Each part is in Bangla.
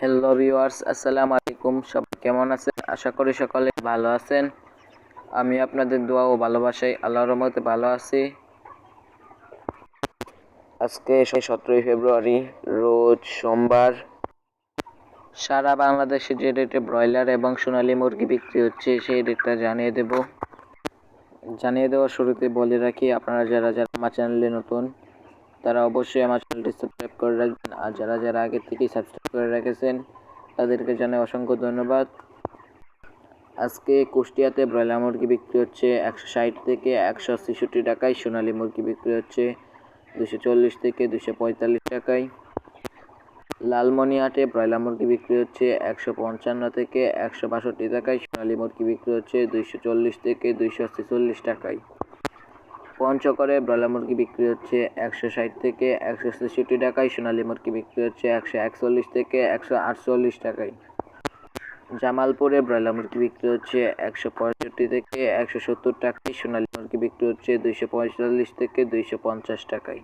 হ্যালো ভিউয়ার্স আসসালামু আলাইকুম সব কেমন আছেন? আশা করি সকলে ভালো আছেন। আমি আপনাদের দোয়া ও ভালোবাসাই আল্লাহর রহমতে ভালো আছি। আজকে সতেরোই ফেব্রুয়ারি, রোজ সোমবার। সারা বাংলাদেশে যে রেটে ব্রয়লার এবং সোনালী মুরগি বিক্রি হচ্ছে, সেই রেটটা জানিয়ে দেব। জানিয়ে দেওয়ার শুরুতে বলে রাখি, আপনারা যারা যারা আমার চ্যানেলে নতুন, তারা অবশ্যই আমার চ্যানেলটি সাবস্ক্রাইব করে রাখবেন। আর যারা যারা আগে থেকেই সাবস্ক্রাইব করে রেখেছেন। তাদেরকে জানাই অসংখ্য ধন্যবাদ। আজকে কুষ্টিয়াতে ব্রয়লার মুরগি বিক্রি হচ্ছে একশো ষাট থেকে একশো ছেষট্টি টাকায়, সোনালী মুরগি বিক্রি হচ্ছে দুশো চল্লিশ থেকে দুশো পঁয়তাল্লিশ টাকায়। লালমনিহাটে ব্রয়লার মুরগি বিক্রি হচ্ছে একশো পঞ্চান্ন থেকে একশো বাষট্টি টাকায়, সোনালী মুরগি বিক্রি হচ্ছে দুইশো চল্লিশ থেকে দুইশো ছেচল্লিশ টাকায়। পঞ্চগড়ে ব্রয়লার মুরগি বিক্রি হচ্ছে একশো ষাট থেকে একশো ছেষট্টি টাকায়, সোনালী মুরগি বিক্রি হচ্ছে একশো একচল্লিশ থেকে একশো আটচল্লিশ টাকায়। জামালপুরে ব্রয়লার মুরগি বিক্রি হচ্ছে একশো পঁয়ষট্টি থেকে একশো সত্তর টাকায়, সোনালী মুরগি বিক্রি হচ্ছে দুইশো পঁয়তাল্লিশ থেকে দুইশো পঞ্চাশ টাকায়।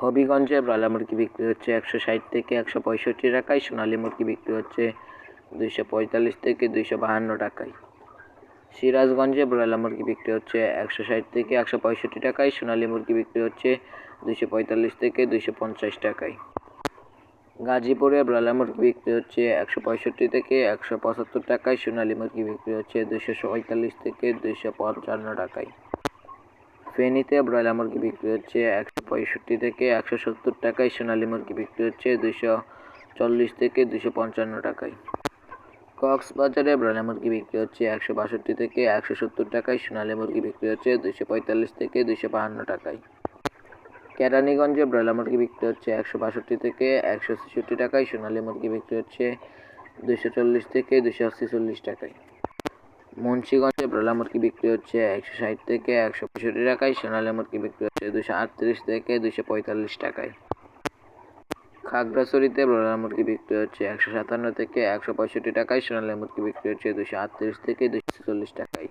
হবিগঞ্জে ব্রয়লার মুরগি বিক্রি হচ্ছে একশো ষাট থেকে একশো পঁয়ষট্টি টাকায়, সোনালী মুরগি বিক্রি হচ্ছে দুইশো পঁয়তাল্লিশ থেকে দুইশো বাহান্ন টাকায়। সিরাজগঞ্জে ব্রয়লার মুরগি বিক্রি হচ্ছে একশো ষাট থেকে একশো পঁয়ষট্টি টাকায়, সোনালী মুরগি বিক্রি হচ্ছে দুইশো পঁয়তাল্লিশ থেকে দুইশো পঞ্চাশ টাকায়। গাজীপুরে ব্রয়লার মুরগি বিক্রি হচ্ছে একশো পঁয়ষট্টি থেকে একশো পঁচাত্তর টাকায়, সোনালী মুরগি বিক্রি হচ্ছে দুইশো পঁয়তাল্লিশ থেকে দুইশো পঞ্চান্ন টাকায়। ফেনীতে ব্রয়লার মুরগি বিক্রি হচ্ছে একশো পঁয়ষট্টি থেকে একশো সত্তর টাকায়, সোনালী মুরগি বিক্রি হচ্ছে দুইশো চল্লিশ থেকে দুইশো পঞ্চান্ন টাকায়। কক্সবাজারে ব্রয়লার মুরগি বিক্রি হচ্ছে একশো বাষট্টি থেকে একশো সত্তর টাকায়, সোনালী মুরগি বিক্রি হচ্ছে দুইশো পঁয়তাল্লিশ থেকে দুইশো বাহান্ন টাকায়। কেরানীগঞ্জে ব্রয়লার মুরগি বিক্রি হচ্ছে একশো বাষট্টি থেকে একশো ছেষট্টি টাকায়, সোনালী মুরগি বিক্রি হচ্ছে দুইশো চল্লিশ থেকে দুইশো ছেচল্লিশ টাকায়। মুন্সিগঞ্জে ব্রয়লার মুরগি বিক্রি হচ্ছে একশো ষাট থেকে একশো পঁয়ষট্টি টাকায়, সোনালী মুরগি বিক্রি হচ্ছে দুশো আটত্রিশ থেকে দুশো পঁয়তাল্লিশ টাকায়। খাগড়াছড়িতে ব্রয়লার মুরগি বিক্রি হচ্ছে একশো সাতান্ন থেকে একশো পঁয়ষট্টি টাকায়। সোনালী মুরগি বিক্রি হচ্ছে দুশো আটত্রিশ থেকে দুশো চল্লিশ টাকায়।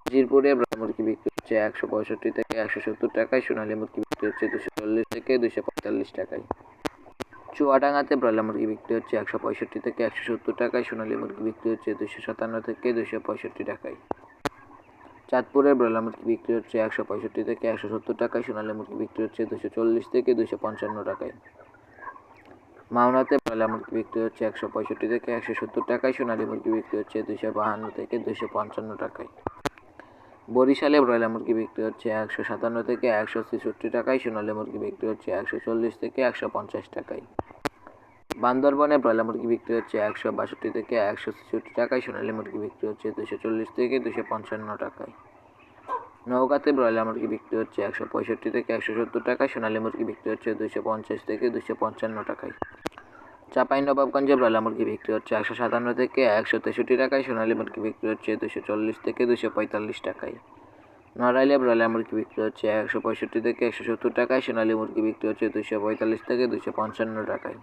উজিরপুরে ব্রয়লার মুরগি বিক্রি হচ্ছে একশো পঁয়ষট্টি থেকে একশো সত্তর টাকায়। সোনালী মুরগি বিক্রি হচ্ছে দুশো চল্লিশ থেকে দুশো পঁয়তাল্লিশ টাকায়। চুয়াডাঙ্গাতে ব্রয়লার মুরগি বিক্রি হচ্ছে একশো পঁয়ষট্টি থেকে একশো সত্তর টাকায়। সোনালী মুরগি বিক্রি হচ্ছে দুশো সাতান্ন থেকে দুশো পঁয়ষট্টি টাকায়। চাঁদপুরের ব্রয়লার মুরগি বিক্রি হচ্ছে একশো পঁয়ষট্টি থেকে একশো সত্তর টাকায়। সোনালী মুরগি বিক্রি হচ্ছে দুশো চল্লিশ থেকে দুশো পঞ্চান্ন টাকায়। মাওনাতে ব্রয়লার মুরগি বিক্রি হচ্ছে একশো পঁয়ষট্টি থেকে একশো সত্তর টাকায়। সোনালী মুরগি বিক্রি হচ্ছে দুশো বাহান্ন থেকে দুশো পঞ্চান্ন টাকায়। বরিশালে ব্রয়লার মুরগি বিক্রি হচ্ছে একশো সাতান্ন থেকে একশো ছেষট্টি টাকায়। সোনালী মুরগি বিক্রি হচ্ছে একশো চল্লিশ থেকে একশো পঞ্চাশ টাকায়। বান্দরবনে ব্রয়লার মুরগি বিক্রি হচ্ছে একশো বাষট্টি থেকে একশো ছেষট্টি টাকায়। সোনালী মুরগি বিক্রি হচ্ছে দুশো চল্লিশ থেকে দুশো পঞ্চান্ন টাকায়। নওগাঁতে ব্রয়লার মুরগি বিক্রি হচ্ছে একশো পঁয়ষট্টি থেকে একশো সত্তর টাকায়, সোনালী মুরগি বিক্রি হচ্ছে দুশো পঞ্চাশ থেকে দুশো পঞ্চান্ন টাকায়। চাপাই নবাবগঞ্জে ব্রয়লার মুরগি বিক্রি হচ্ছে একশো সাতান্ন থেকে একশো তেষট্টি টাকায়, সোনালী মুরগি বিক্রি হচ্ছে দুশো চল্লিশ থেকে দুশো পঁয়তাল্লিশ টাকায়। নড়াইলে ব্রয়লার মুরগি বিক্রি হচ্ছে একশো পঁয়ষট্টি থেকে একশো সত্তর টাকায়, সোনালী মুরগি বিক্রি হচ্ছে দুশো পঁয়তাল্লিশ থেকে দুশো পঞ্চান্ন টাকায়।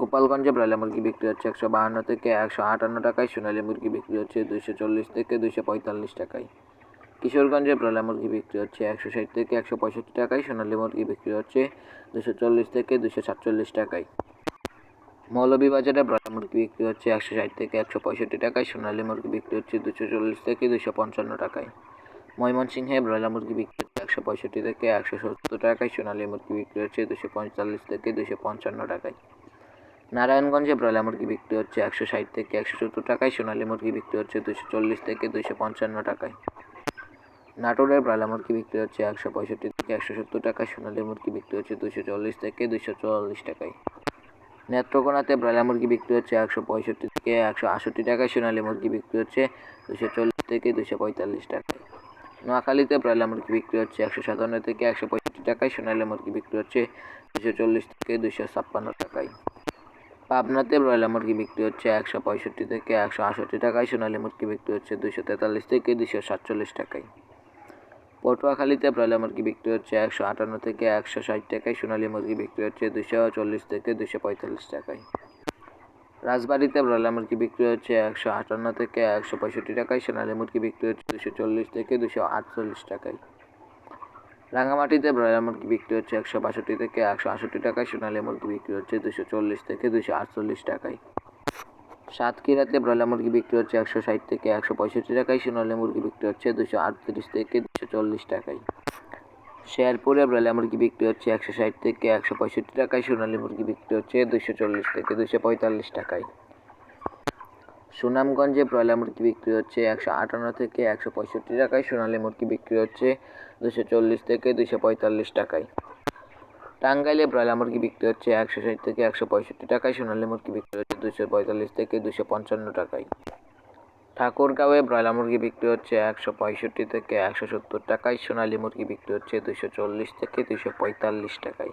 গোপালগঞ্জে ব্রয়লার মুরগি বিক্রি হচ্ছে একশো বাহান্ন থেকে একশো আটান্ন টাকায়, সোনালী মুরগি বিক্রি হচ্ছে দুশো চল্লিশ থেকে দুশো পঁয়তাল্লিশ টাকায়। কিশোরগঞ্জে ব্রয়লার মুরগি বিক্রি হচ্ছে একশো ষাট থেকে একশো পঁয়ষট্টি টাকায়, সোনালী মুরগি বিক্রি হচ্ছে দুশো চল্লিশ থেকে দুশো সাতচল্লিশ টাকায়। মৌলভীবাজারে ব্রয়লার মুরগি বিক্রি হচ্ছে একশো ষাট থেকে একশো পঁয়ষট্টি টাকায়, সোনালী মুরগি বিক্রি হচ্ছে দুশো চল্লিশ থেকে দুশো পঞ্চান্ন টাকায়। ময়মনসিংহে ব্রয়লার মুরগি বিক্রি হচ্ছে একশো পঁয়ষট্টি থেকে একশো সত্তর টাকায়, সোনালী মুরগি বিক্রি হচ্ছে দুশো পঁয়তাল্লিশ থেকে দুশো পঞ্চান্ন টাকায়। নারায়ণগঞ্জে ব্রয়লার মুরগি বিক্রি হচ্ছে একশো ষাট থেকে একশো সত্তর টাকায়, সোনালী মুরগি বিক্রি হচ্ছে দুশো চল্লিশ থেকে দুশো পঞ্চান্ন টাকায়। নাটোরের ব্রয়লার মুরগি বিক্রি হচ্ছে একশো পঁয়ষট্টি থেকে একশো সত্তর টাকায়, সোনালী মুরগি বিক্রি হচ্ছে দুশো চল্লিশ থেকে দুশো চুয়াল্লিশ টাকায়। নেত্রকোনাতে ব্রয়লার মুরগি বিক্রি হচ্ছে একশো পঁয়ষট্টি থেকে একশো আষট্টি টাকায়, সোনালী মুরগি বিক্রি হচ্ছে দুশো চল্লিশ থেকে দুশো পঁয়তাল্লিশ টাকায়। নোয়াখালীতে ব্রয়লার মুরগি বিক্রি হচ্ছে একশো সাতান্ন থেকে একশো পঁয়ষট্টি টাকায়, সোনালী মুরগি বিক্রি হচ্ছে দুশো চল্লিশ থেকে দুশো ছাপ্পান্ন টাকায়। পাবনাতে ব্রয়লার মুরগি বিক্রি হচ্ছে একশো পঁয়ষট্টি থেকে একশো আষট্টি টাকায়, সোনালী মুরগি বিক্রি হচ্ছে দুশো তেতাল্লিশ থেকে দুশো সাতচল্লিশ টাকায়। পটুয়াখালীতে ব্রয়লার মুরগি বিক্রি হচ্ছে একশো আটান্ন থেকে একশো ষাট টাকায়। সোনালী মুরগি বিক্রি হচ্ছে দুশো চল্লিশ থেকে দুশো পঁয়তাল্লিশ টাকায়। রাজবাড়িতে ব্রয়লার মুরগি বিক্রি হচ্ছে একশো আটান্ন থেকে একশো পঁয়ষট্টি টাকায়। সোনালী মুরগি বিক্রি হচ্ছে দুশো চল্লিশ থেকে দুশো আটচল্লিশ টাকায়। রাঙামাটিতে ব্রয়লার মুরগি বিক্রি হচ্ছে একশো বাষট্টি থেকে একশো আষট্টি টাকায়। সোনালী মুরগি বিক্রি হচ্ছে দুশো চল্লিশ থেকে দুশো আটচল্লিশ টাকায়। সাতক্ষীরাতে ব্রয়লার মুরগি বিক্রি হচ্ছে একশো ষাট থেকে একশো পঁয়ষট্টি টাকায়, সোনালী মুরগি বিক্রি হচ্ছে দুশো আটত্রিশ থেকে দুশো চল্লিশ টাকায়। শেরপুরে ব্রয়লার মুরগি বিক্রি হচ্ছে একশো ষাট থেকে একশো পঁয়ষট্টি টাকায়, সোনালী মুরগি বিক্রি হচ্ছে দুশো চল্লিশ থেকে দুশো পঁয়তাল্লিশ টাকায়। সুনামগঞ্জে ব্রয়লার মুরগি বিক্রি হচ্ছে একশো আটান্ন থেকে একশো পঁয়ষট্টি টাকায়, সোনালী মুরগি বিক্রি হচ্ছে দুশো চল্লিশ থেকে দুশো পঁয়তাল্লিশ টাকায়। টাঙ্গাইলে ব্রয়লার মুরগি বিক্রি হচ্ছে একশো ষাট থেকে একশো পঁয়ষট্টি টাকায়, সোনালী মুরগি বিক্রি হচ্ছে দুশো পঁয়তাল্লিশ থেকে দুশো পঞ্চান্ন টাকায়। ঠাকুরগাঁওয়ে ব্রয়লার মুরগি বিক্রি হচ্ছে একশো পঁয়ষট্টি থেকে একশো সত্তর টাকায়, সোনালী মুরগি বিক্রি হচ্ছে দুশো চল্লিশ থেকে দুশো পঁয়তাল্লিশ টাকায়।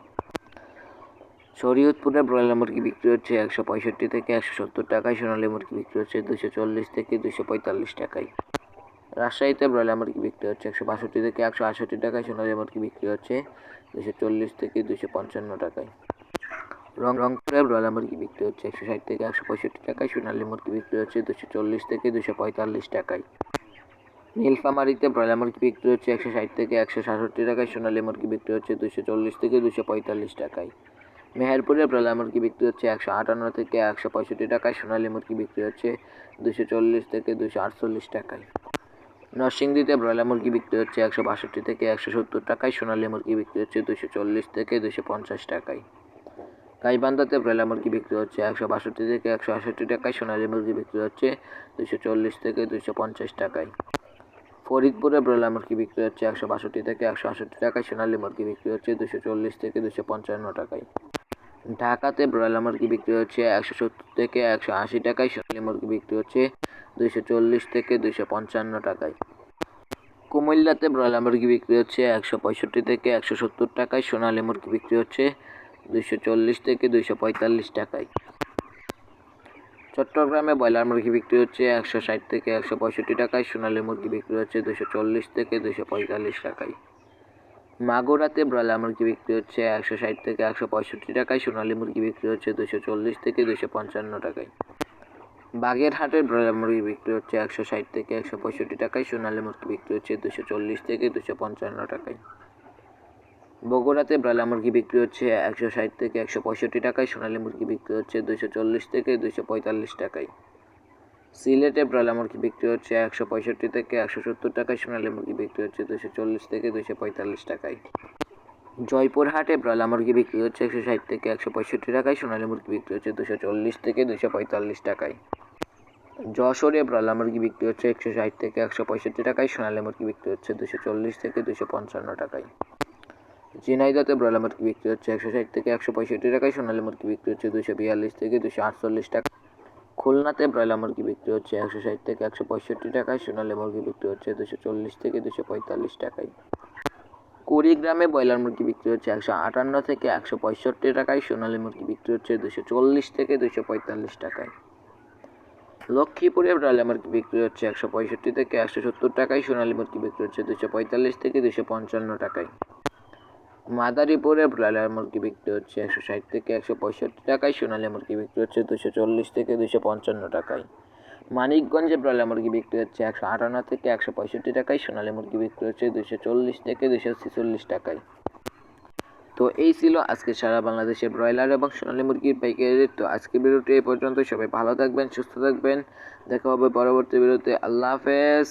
শরীয়তপুরে ব্রয়লার মুরগি বিক্রি হচ্ছে একশো পঁয়ষট্টি থেকে একশো সত্তর টাকায়, সোনালী মুরগি বিক্রি হচ্ছে দুশো চল্লিশ থেকে দুশো পঁয়তাল্লিশ টাকায়। রাজশাহীতে ব্রয়লার মুরগি বিক্রি হচ্ছে একশো বাষট্টি থেকে একশো আষট্টি টাকায়, সোনালী মুরগি বিক্রি হচ্ছে দুশো চল্লিশ থেকে দুশো পঞ্চান্ন টাকায়। রং রংপুরে ব্রয়লার মুরগি বিক্রি হচ্ছে একশো ষাট থেকে একশো পঁয়ষট্টি টাকায়, সোনালী মুরগি বিক্রি হচ্ছে দুশো চল্লিশ থেকে দুশো পঁয়তাল্লিশ টাকায়। নীলফামারিতে ব্রয়লার মুরগি বিক্রি হচ্ছে একশো ষাট থেকে একশো সাতষট্টি টাকায়, সোনালী মুরগি বিক্রি হচ্ছে দুশো চল্লিশ থেকে দুশো পঁয়তাল্লিশ টাকায়। মেহেরপুরে ব্রয়লার মুরগি বিক্রি হচ্ছে একশো আটান্ন থেকে একশো পঁয়ষট্টি টাকায়, সোনালী মুরগি বিক্রি হচ্ছে দুশো চল্লিশ থেকে দুশো আটচল্লিশ টাকায়। নরসিংদীতে ব্রয়লার মুরগি বিক্রি হচ্ছে একশো বাষট্টি থেকে একশো সত্তর টাকায়, সোনালি মুরগি বিক্রি হচ্ছে দুশো চল্লিশ থেকে দুশো পঞ্চাশ টাকায়। গাইবান্ধাতে ব্রয়লার মুরগি বিক্রি হচ্ছে একশো বাষট্টি থেকে একশো আষট্টি টাকায়, সোনালি মুরগি বিক্রি হচ্ছে দুশো চল্লিশ থেকে দুশো পঞ্চাশ টাকায়। ফরিদপুরে ব্রয়লার মুরগি বিক্রি হচ্ছে একশো বাষট্টি থেকে একশো আষট্টি টাকায়, সোনালি মুরগি বিক্রি হচ্ছে দুশো চল্লিশ থেকে দুশো পঞ্চান্ন টাকায়। ঢাকাতে ব্রয়লার মুরগি বিক্রি হচ্ছে একশো সত্তর থেকে একশো আশি টাকায় সোনালী মুরগি বিক্রি হচ্ছে দুশো চল্লিশ থেকে দুশো পঞ্চান্ন টাকায়। কুমিল্লাতে ব্রয়লার মুরগি বিক্রি হচ্ছে একশো পঁয়ষট্টি থেকে একশো সত্তর টাকায়, সোনালী মুরগি বিক্রি হচ্ছে দুশো চল্লিশ থেকে দুশো পঁয়তাল্লিশ টাকায়। চট্টগ্রামে ব্রয়লার মুরগি বিক্রি হচ্ছে একশো ষাট থেকে একশো পঁয়ষট্টি টাকায়, সোনালী মুরগি বিক্রি হচ্ছে দুশো চল্লিশ থেকে দুশো পঁয়তাল্লিশ টাকায়। মাগুরাতে ব্রয়লার মুরগি বিক্রি হচ্ছে একশো ষাট থেকে একশো পঁয়ষট্টি টাকায়, সোনালী মুরগি বিক্রি হচ্ছে দুশো চল্লিশ থেকে দুশো পঞ্চান্ন টাকায়। বাগেরহাটের ব্রয়লার মুরগি বিক্রি হচ্ছে একশো ষাট থেকে একশো পঁয়ষট্টি টাকায়, সোনালী মুরগি বিক্রি হচ্ছে দুশো চল্লিশ থেকে দুশো পঞ্চান্ন টাকায়। বগুড়াতে ব্রয়লার মুরগি বিক্রি হচ্ছে একশো ষাট থেকে একশো পঁয়ষট্টি টাকায়, সোনালী মুরগি বিক্রি হচ্ছে দুশো চল্লিশ থেকে দুশো পঁয়তাল্লিশ টাকায়। সিলেটে ব্রয়লার মুরগি বিক্রি হচ্ছে একশো পঁয়ষট্টি থেকে একশো সত্তর টাকায়, সোনালী মুরগি বিক্রি হচ্ছে দুশো চল্লিশ থেকে দুশো পঁয়তাল্লিশ টাকায়। জয়পুরহাটে ব্রয়লার মুরগি বিক্রি হচ্ছে একশো ষাট থেকে একশো পঁয়ষট্টি টাকায়, সোনালী মুরগি বিক্রি হচ্ছে দুশো চল্লিশ থেকে দুশো পঁয়তাল্লিশ টাকায়। যশোরে ব্রয়লার মুরগি বিক্রি হচ্ছে একশো ষাট থেকে একশো পঁয়ষট্টি টাকায়, সোনালী মুরগি বিক্রি হচ্ছে দুশো চল্লিশ থেকে দুশো পঞ্চান্ন টাকায়। ঝিনাইদতে ব্রয়লার মুরগি বিক্রি হচ্ছে একশো ষাট থেকে একশো পঁয়ষট্টি টাকায়, সোনালী মুরগি বিক্রি হচ্ছে দুশো বিয়াল্লিশ থেকে দুশো আটচল্লিশ টাকা খুলনাতে ব্রয়লার মুরগি বিক্রি হচ্ছে একশো ষাট থেকে একশো পঁয়ষট্টি টাকায়, সোনালী মুরগি বিক্রি হচ্ছে দুশো চল্লিশ থেকে দুশো পঁয়তাল্লিশ টাকায়। কুড়িগ্রামে ব্রয়লার মুরগি বিক্রি হচ্ছে একশো আটান্ন থেকে একশো পঁয়ষট্টি টাকায়, সোনালী মুরগি বিক্রি হচ্ছে দুশো চল্লিশ থেকে দুশো পঁয়তাল্লিশ টাকায়। লক্ষ্মীপুরে ব্রয়লার মুরগি বিক্রি হচ্ছে একশো পঁয়ষট্টি থেকে একশো সত্তর টাকায়, সোনালী মুরগি বিক্রি হচ্ছে দুশো পঁয়তাল্লিশ থেকে দুশো পঞ্চান্ন টাকায়। মাদারীপুরে ব্রয়লার মুরগি বিক্রি হচ্ছে একশো ষাট থেকে একশো পঁয়ষট্টি টাকায়, সোনালী মুরগি বিক্রি হচ্ছে দুশো চল্লিশ থেকে দুশো পঞ্চান্ন টাকায়। মানিকগঞ্জে ব্রয়লার মুরগি বিক্রি হচ্ছে একশো আটান্ন থেকে একশো পঁয়ষট্টি টাকায়, সোনালী মুরগি বিক্রি হচ্ছে দুশো চল্লিশ থেকে দুশো ছেচল্লিশ টাকায়। তো এই ছিল আজকে সারা বাংলাদেশের ব্রয়লার এবং সোনালী মুরগির পাইকারি তো আজকে ভিডিওটি এই পর্যন্ত। সবাই ভালো থাকবেন, সুস্থ থাকবেন। দেখা হবে পরবর্তী ভিডিওতে। আল্লাহ হাফেজ।